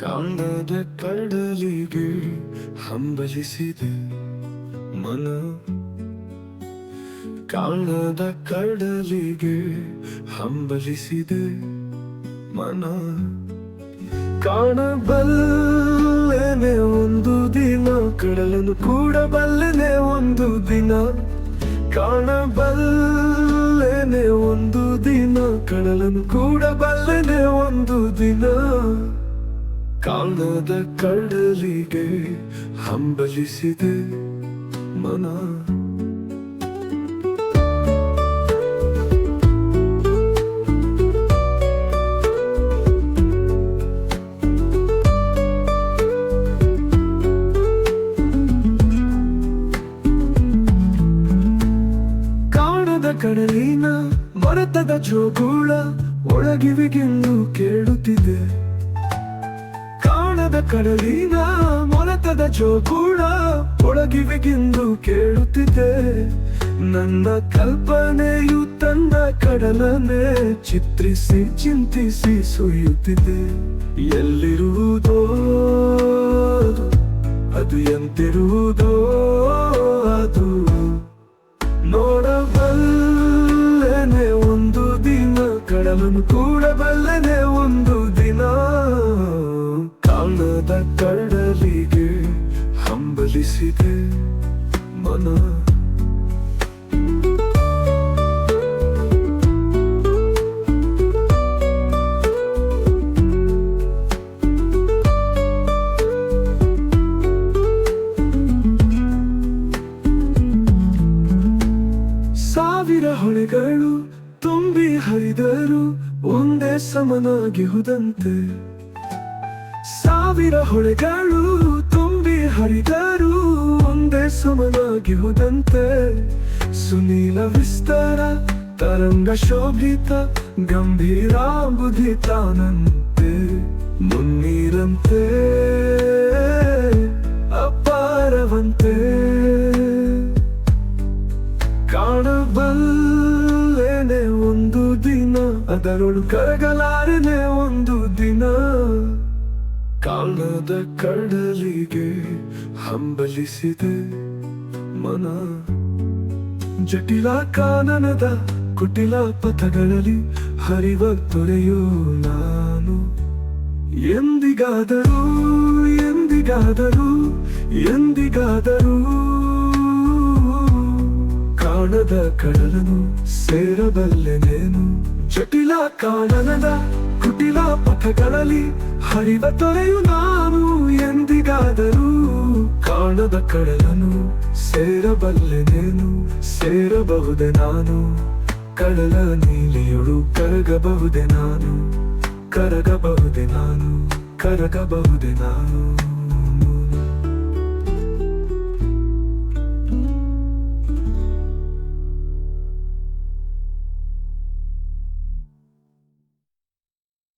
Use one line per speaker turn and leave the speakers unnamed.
ಕಾಣದ ಕಡಲಿಗೆ ಹಂಬಲಿಸಿದೆ ಮನ. ಕಾಣದ ಕಡಲಿಗೆ ಹಂಬಲಿಸಿದೆ ಮನ. ಕಾಣಬಲ್ಲೆನೆ ಒಂದು ದಿನ, ಕಡಲನ್ನು ಕೂಡಬಲ್ಲೆನೆ ಒಂದು ದಿನ. ಕಾಣಬಲ್ಲೆನೆ ಒಂದು ದಿನ, ಕಡಲನ್ನು ಕೂಡಬಲ್ಲೆನೆ ಒಂದು ದಿನ. ಕಾಣದ ಕಡಲಿಗೆ ಹಂಬಲಿಸಿದೆ ಮನ. ಕಡಲಿನ ಮರತದ ಜೋಗುಳ ಒಳಗಿವಿಗೆಂದು ಕೇಳು. ಕಡಲಿನ ಮೊಲತದ ಜೋಗುಳ ಒಳಗಿವಿಗೆಂದು ಕೇಳುತ್ತಿದೆ. ನನ್ನ ಕಲ್ಪನೆಯು ತನ್ನ ಕಡಲನೆ ಚಿತ್ರಿಸಿ ಚಿಂತಿಸಿ ಸುಯುತ್ತಿದೆ ಎಲ್ಲಿರುವುದೋ ಅದು, ಎಂತಿರುವುದೋ ಅದು ನೋಡಬಲ್ಲನೆ ಒಂದು ದಿನ ಕಡಲನ್ನು ಕೂಡಬಲ್ಲೆನೆ ಸಾವಿರ ಹೊಳೆಗಳು ತುಂಬಿ ಹರಿದರು ಒಂದೇ ಸಮನಾಗಿಹುದಂತೆ ಸಾವಿರ ಹೊಳೆಗಳು ತುಂಬಿ ಹರಿದರು ಒಂದೇ ಸಮನಾಗಿಹುದಂತೆ ಸುನೀಲ ವಿಸ್ತಾರ, ತರಂಗ ಶೋಭಿತ, ಗಂಭೀರ ಬುಧಿತಾನಂತೆ ಮುನ್ನೀರಂತೆ, ಅಪಾರವಂತೆ. ಕಾಣಬಲ್ಲೇನೆ ಒಂದು ದಿನ, ಅದರೊಳು ಕರಗಲಾರನೆ ಒಂದು ದಿನ. ಕಾಣದ ಕಡಲಿಗೆ ಹಂಬಲಿಸಿದೆ ಮನ. ಜಟಿಲ ಕಾನನದ ಕುಟಿಲ ಪಥಗಳಲ್ಲಿ ಹರಿವ ತೊರೆಯೋ ನಾನು. ಎಂದಿಗಾದರೂ ಎಂದಿಗಾದರೂ ಎಂದಿಗಾದರೂ ಕಾಣದ ಕಡಲನು ಸೇರಬಲ್ಲೆನೇನು ಜಟಿಲ ಕಾನನದ ಕುಟಿಲ ಪಥಗಳಲ್ಲಿ ಹರಿವ ತೊರೆಯು ನಾನು ಎಂದಿಗಾದರೂ ಕಾಣದ ಕಡಲನು ಸೇರಬಲ್ಲೆನೇನು ಸೇರಬಹುದೆ ನಾನು. ಕಡಲ ನೀಲಿಯೊಳು ಕರಗಬಹುದೆ ನಾನು ಕರಗಬಹುದೆ ನಾನು ಕರಗಬಹುದೆ ನಾನು.